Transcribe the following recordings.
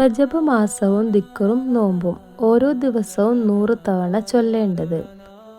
റജബ് മാസവും ദിക്കറും നോമ്പും ഓരോ ദിവസവും നൂറ് തവണ ചൊല്ലേണ്ടത്.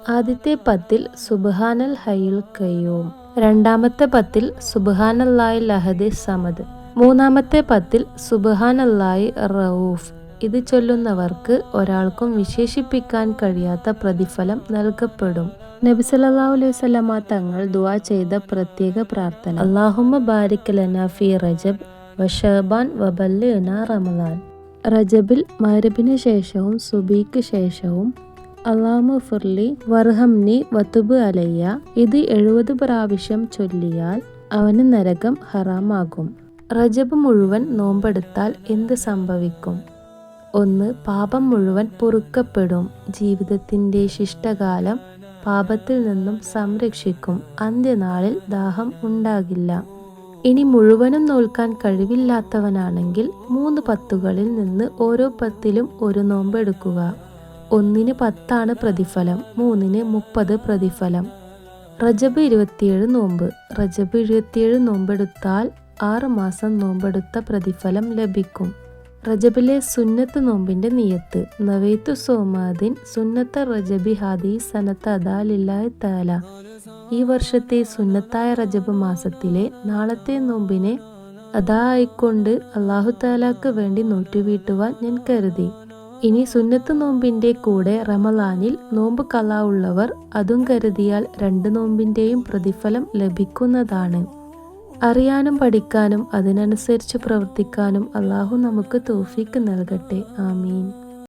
ആദ്യത്തെ പത്തിൽ സുബാനൽ ഹയ്യുൽ കയ്യൂം രണ്ടാമത്തെ പത്തിൽ സുബാനല്ലായി ലഹദി സമദ്. മൂന്നാമത്തെ പത്തിൽ സുബാനല്ലായി റൌഫ് ഇത് ചൊല്ലുന്നവർക്ക് ഒരാൾക്കും വിശേഷിപ്പിക്കാൻ കഴിയാത്ത പ്രതിഫലം നൽകപ്പെടും. നബി സല്ലല്ലാഹു അലൈഹി വസല്ലമ തങ്ങൾ ദുആ ചെയ്ത പ്രത്യേക പ്രാർത്ഥന. അല്ലാഹുമ്മ ബാരിക് ലനാ ഫി റജബ് വഷബാൻ വബല്ലിന റമദാൻ. റജബിൽ മരബിന് ശേഷവും സുബീക്ക് ശേഷവും അള്ളാമു ഫുർലി വർഹംനി വത്തുബ് അലയ്യ. ഇത് എഴുപത് പ്രാവശ്യം ചൊല്ലിയാൽ അവന് നരകം ഹറാമാകും. റജബ് മുഴുവൻ നോമ്പെടുത്താൽ എന്ത് സംഭവിക്കും? ഒന്ന് പാപം മുഴുവൻ പൊറുക്കപ്പെടും. ജീവിതത്തിന്റെ ശിഷ്ടകാലം പാപത്തിൽ നിന്നും സംരക്ഷിക്കും. അന്ത്യനാളിൽ ദാഹം ഉണ്ടാകില്ല. ഇനി മുഴുവനും നോൽക്കാൻ കഴിവില്ലാത്തവനാണെങ്കിൽ മൂന്ന് പത്തുകളിൽ നിന്ന് ഓരോ പത്തിലും ഒരു നോമ്പ് നോമ്പെടുക്കുക. ഒന്നിന് പത്താണ് പ്രതിഫലം മൂന്നിന് മുപ്പത് പ്രതിഫലം. റജബ് ഇരുപത്തിയേഴ് നോമ്പ്. റജബ് ഇരുപത്തിയേഴ് നോമ്പെടുത്താൽ ആറ് മാസം നോമ്പെടുത്ത പ്രതിഫലം ലഭിക്കും. റജബിലെ സുന്നത്ത് നോമ്പിന്റെ നിയത്ത്. നവേത്തു സോമാദിൻ സുന്നത്ത റജബി ഹാദി സനത്ത് അദാലില്ലായ താല ഈ വർഷത്തെ സുന്നത്തായ റജബ് മാസത്തിലെ നാളത്തെ നോമ്പിനെ അതാ ആയിക്കൊണ്ട് അള്ളാഹു താലാക്ക് വേണ്ടി നോറ്റുവീട്ടുവാൻ ഞാൻ കരുതി. ഇനി സുന്നത്ത് നോമ്പിന്റെ കൂടെ റമലാനിൽ നോമ്പ് കല ഉള്ളവർ അതും കരുതിയാൽ രണ്ട് നോമ്പിന്റെയും പ്രതിഫലം ലഭിക്കുന്നതാണ്. അറിയാനും പഠിക്കാനും അതിനനുസരിച്ച് പ്രവർത്തിക്കാനും അള്ളാഹു നമുക്ക് തോഫീക്ക് നൽകട്ടെ. ആമീൻ.